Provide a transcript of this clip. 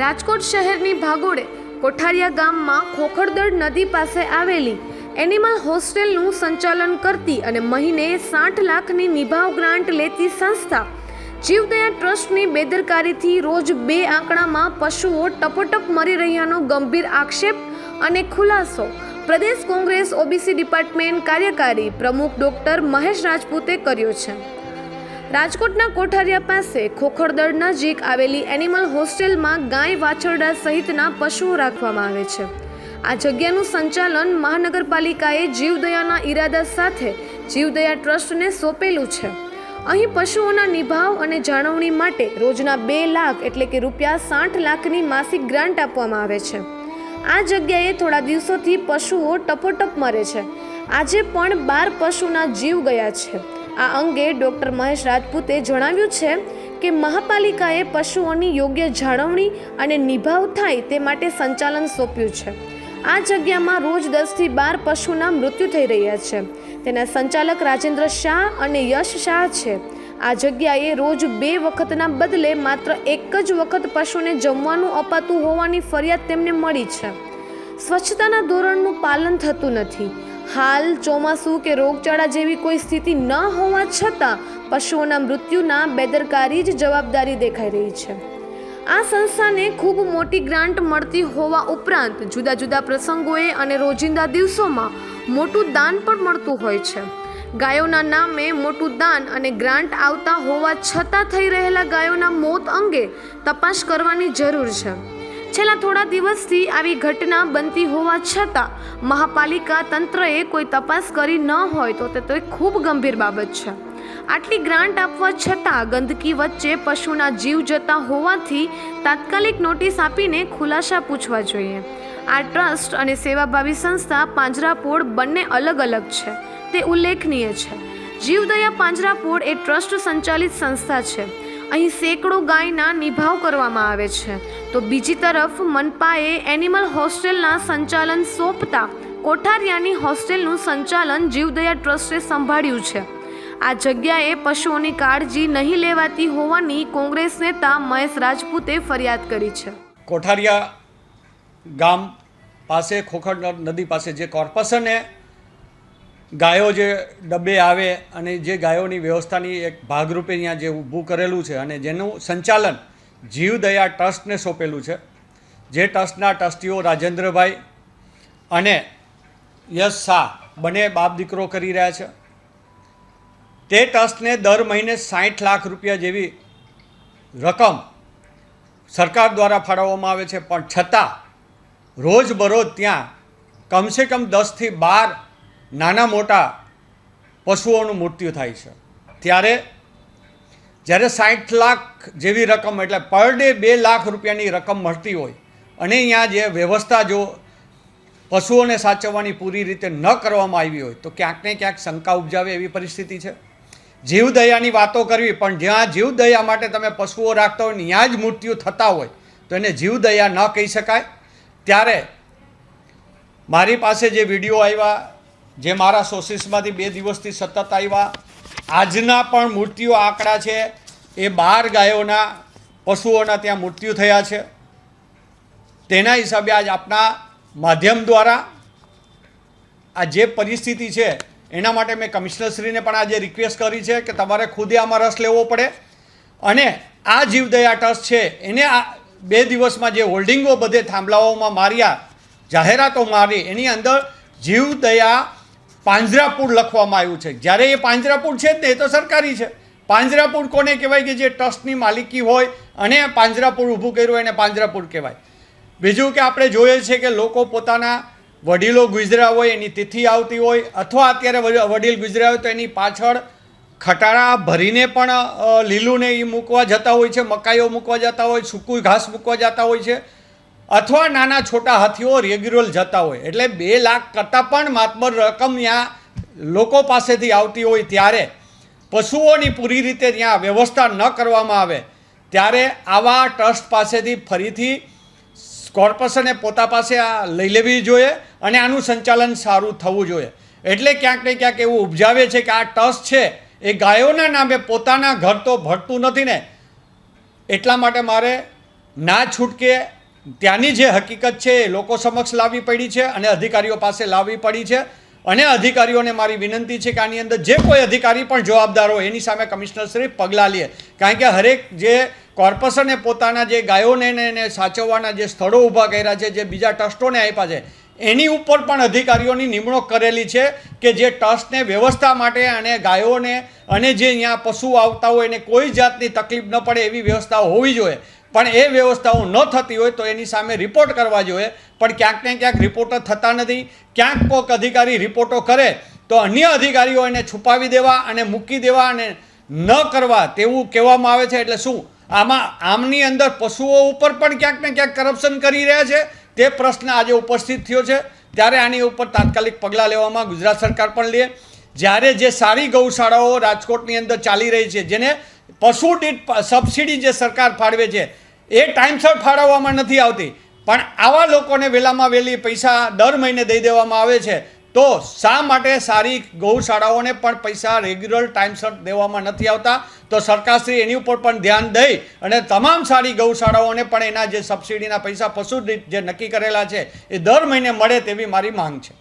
રાજકોટ શહેરની ભાગોળે કોઠારિયા ગામમાં ખોખડદળ નદી પાસે આવેલી એનિમલ હોસ્ટેલનું સંચાલન કરતી અને મહિને સાઠ લાખની નિભાવ ગ્રાન્ટ લેતી સંસ્થા જીવદયા ટ્રસ્ટની બેદરકારીથી રોજ બે આંકડામાં પશુઓ ટપોટપ મરી રહ્યાનો ગંભીર આક્ષેપ અને ખુલાસો. પ્રદેશ કોંગ્રેસ ઓબીસી ડિપાર્ટમેન્ટ કાર્યકારી પ્રમુખ ડોક્ટર મહેશ રાજપૂતે કર્યો છે. રાજકોટના કોઠારિયા પાસે ખોખરદળ નજીક આવેલી એનિમલ હોસ્ટેલમાં ગાય વાછરડા સહિતના પશુઓ રાખવામાં આવે છે. આ જગ્યાનું સંચાલન મહાનગરપાલિકાએ જીવદયાના ઈરાદા સાથે જીવદયા ટ્રસ્ટને સોંપેલું છે. અહીં પશુઓના નિભાવ અને જાળવણી માટે રોજના બે લાખ એટલે કે રૂપિયા સાઠ લાખની માસિક ગ્રાન્ટ આપવામાં આવે છે. આ જગ્યાએ થોડા દિવસોથી પશુઓ ટપોટપ મરે છે. આજે પણ બાર પશુના જીવ ગયા છે. આ અંગે ડૉક્ટર મહેશ રાજપૂતે જણાવ્યું છે કે મહાપાલિકાએ પશુઓની યોગ્ય જાળવણી અને નિભાવ થાય તે માટે સંચાલન સોંપ્યું છે. આ જગ્યામાં રોજ દસથી બાર પશુના મૃત્યુ થઈ રહ્યા છે. તેના સંચાલક રાજેન્દ્ર શાહ અને યશ શાહ છે. આ જગ્યાએ રોજ બે વખતના બદલે માત્ર એક જ વખત પશુને જમવાનું અપાતું હોવાની ફરિયાદ તેમને મળી છે. સ્વચ્છતાના ધોરણનું પાલન થતું નથી. હાલ ચોમાસું કે રોગચાળા જેવી કોઈ સ્થિતિ ન હોવા છતાં પશુઓના મૃત્યુના બેદરકારી જ જવાબદારી દેખાઈ રહી છે. આ સંસ્થાને ખૂબ મોટી ગ્રાન્ટ મળતી હોવા ઉપરાંત જુદા જુદા પ્રસંગોએ અને રોજિંદા દિવસોમાં મોટું દાન પણ મળતું હોય છે. ગાયોના નામે મોટું દાન અને ગ્રાન્ટ આવતા હોવા છતાં થઈ રહેલા ગાયોના મોત અંગે તપાસ કરવાની જરૂર છે. છેલ્લા થોડા દિવસથી આવી ઘટના બનતી હોવા છતાં મહાપાલિકા તંત્રએ કોઈ તપાસ કરી ન હોય તો તે ખૂબ ગંભીર બાબત છે. આટલી ગ્રાન્ટ આપવા છતાં ગંદકી વચ્ચે પશુના જીવ જતા હોવાથી તાત્કાલિક નોટિસ આપીને ખુલાસા પૂછવા જોઈએ. આ ટ્રસ્ટ અને સેવાભાવી સંસ્થા પાંજરાપોળ બંને અલગ અલગ છે. તે ઉલ્લેખનીય છે. જીવદયા પાંજરાપોળ એ ટ્રસ્ટ સંચાલિત સંસ્થા છે. અહીં સેંકડો ગાયના નિભાવ કરવામાં આવે છે. તો બીજી તરફ મનપાએ એનિમલ હોસ્ટેલના સંચાલન સોંપતા કોઠારિયાની હોસ્ટેલનું સંચાલન જીવદયા ટ્રસ્ટે સંભાળ્યું છે. આ જગ્યાએ પશુઓની કાળજી નહીં લેવાતી હોવાની કોંગ્રેસ નેતા મહેશ રાજપૂતે ફરિયાદ કરી છે. કોઠારિયા ગામ પાસે, ખોખર નદી પાસે જે કોર્પોરેશને ગાયો જે ડબ્બે આવે અને જે ગાયોની વ્યવસ્થાની એક ભાગરૂપે અહીંયા જે ઊભું કરેલું છે અને જેનું સંચાલન જીવદયા ટ્રસ્ટને સોંપેલું છે. જે ટ્રસ્ટના ટ્રસ્ટીઓ રાજેન્દ્રભાઈ અને યશ શાહ બંને બાપ દીકરો કરી રહ્યા છે. તે ટ્રસ્ટને દર મહિને સાઠ લાખ રૂપિયા જેવી રકમ સરકાર દ્વારા ફાળવવામાં આવે છે. પણ છતાં રોજબરોજ ત્યાં કમસે કમ દસથી બાર નાના મોટા પશુઓનું મૃત્યુ થાય છે. ત્યારે જ્યારે સાઠ લાખ જેવી રકમ એટલે પર ડે બે લાખ રૂપિયાની રકમ મળતી હોય અને અહીંયા જે વ્યવસ્થા જો પશુઓને સાચવવાની પૂરી રીતે ન કરવામાં આવી હોય તો ક્યાંક ને ક્યાંક શંકા ઉપજાવે એવી પરિસ્થિતિ છે. જીવદયાની વાતો કરવી, પણ જ્યાં જીવદયા માટે તમે પશુઓ રાખતા હોય ત્યાં જ મૃત્યુ થતા હોય તો એને જીવદયા ન કહી શકાય. ત્યારે મારી પાસે જે વીડિયો આવ્યા જે મારા સોર્સિસમાંથી બે દિવસથી સતત આવ્યા. આજના પણ મૃત્યુ આંકડા છે. એ બાર ગાયોના પશુઓના ત્યાં મૃત્યુ થયા છે. તેના હિસાબે આજ આપના માધ્યમ દ્વારા આ જે પરિસ્થિતિ છે, એના માટે મેં કમિશનરશ્રીને પણ આજે રિક્વેસ્ટ કરી છે કે તમારે ખુદે આમાં રસ લેવો પડે. અને આ જીવદયા ટ્રસ્ટ છે, એને આ બે દિવસમાં જે હોલ્ડિંગો બધે થાંભલાઓમાં માર્યા, જાહેરાતો મારી, એની અંદર જીવદયા પાંજરાપુર લખવામાં આવ્યું છે. જ્યારે એ પાંજરાપુર છે જ ને, એ તો સરકારી છે. પાંજરાપુર કોને કહેવાય કે જે ટ્રસ્ટની માલિકી હોય, અને પાંજરાપુર ઊભું કર્યું એને પાંજરાપુર કહેવાય. બીજું કે આપણે જોઈએ છે કે લોકો પોતાના વડીલો ગુજર્યા હોય, એની તિથિ આવતી હોય, અથવા અત્યારે વડીલ ગુજર્યા હોય તો એની પાછળ ખટારા ભરીને પણ લીલુંને એ મૂકવા જતા હોય છે, મકાઈઓ મૂકવા જતા હોય, સૂકું ઘાસ મૂકવા જતા હોય છે. અથવા નાના છોટા હાથીઓ રેગ્યુલર જતા હોય. એટલે બે લાખ કરતાં પણ માતબર રકમ ત્યાં લોકો પાસેથી આવતી હોય ત્યારે પશુઓની પૂરી રીતે ત્યાં વ્યવસ્થા ન કરવામાં આવે, ત્યારે આવા ટ્રસ્ટ પાસેથી ફરીથી કોર્પોરેશને પોતા પાસે આ લઈ લેવી જોઈએ અને આનું સંચાલન સારું થવું જોઈએ. એટલે ક્યાંક ને ક્યાંક એવું ઉપજાવે છે કે આ ટ્રસ્ટ છે એ ગાયોના નામે પોતાના ઘર તો ભરતું નથી ને. એટલા માટે મારે ના છૂટકે ત્યાંની જે હકીકત છે એ લોકો સમક્ષ લાવવી પડી છે અને અધિકારીઓ પાસે લાવવી પડી છે. અને અધિકારીઓને મારી વિનંતી છે કે આની અંદર જે કોઈ અધિકારી પણ જવાબદાર હોય, એની સામે કમિશનર શ્રી પગલાં લે. કારણ કે હરેક જે કોર્પોરેશને પોતાના જે ગાયોને એને સાચવવાના જે સ્થળો ઊભા કર્યા છે, જે બીજા ટ્રસ્ટોને આપ્યા છે, એની ઉપર પણ અધિકારીઓની નિમણૂક કરેલી છે કે જે ટ્રસ્ટને વ્યવસ્થા માટે અને ગાયોને અને જે અહીંયા પશુ આવતા હોય એને કોઈ જાતની તકલીફ ન પડે એવી વ્યવસ્થા હોવી જોઈએ. પણ એ વ્યવસ્થાઓ ન થતી હોય તો એની સામે રિપોર્ટ કરવા જોઈએ. પણ ક્યાંક ને ક્યાંક રિપોર્ટો થતા નથી. ક્યાંક કોઈક અધિકારી રિપોર્ટો કરે તો અન્ય અધિકારીઓ એને છુપાવી દેવા અને મૂકી દેવા અને ન કરવા તેવું કહેવામાં આવે છે. એટલે શું? આમાં આમની અંદર પશુઓ ઉપર પણ ક્યાંક ને ક્યાંક કરપ્શન કરી રહ્યા છે. તે પ્રશ્ન આજે ઉપસ્થિત થયો છે. ત્યારે આની ઉપર તાત્કાલિક પગલાં લેવામાં ગુજરાત સરકાર પણ લે. જ્યારે જે સારી ગૌશાળાઓ રાજકોટની અંદર ચાલી રહી છે, જેને પશુ દીઠ સબસિડી જે સરકાર ફાળવે છે, એ ટાઈમસર ફાળવવામાં નથી આવતી. પણ આવા લોકોને વહેલામાં વહેલી પૈસા દર મહિને દઈ દેવામાં આવે છે, તો શા માટે સારી ગૌશાળાઓને પણ પૈસા રેગ્યુલર ટાઈમસર દેવામાં નથી આવતા? તો સરકારશ્રી એની ઉપર પણ ધ્યાન દઈ અને તમામ સારી ગૌશાળાઓને પણ એના જે સબસિડીના પૈસા પશુ જે નક્કી કરેલા છે, એ દર મહિને મળે તેવી મારી માંગ છે.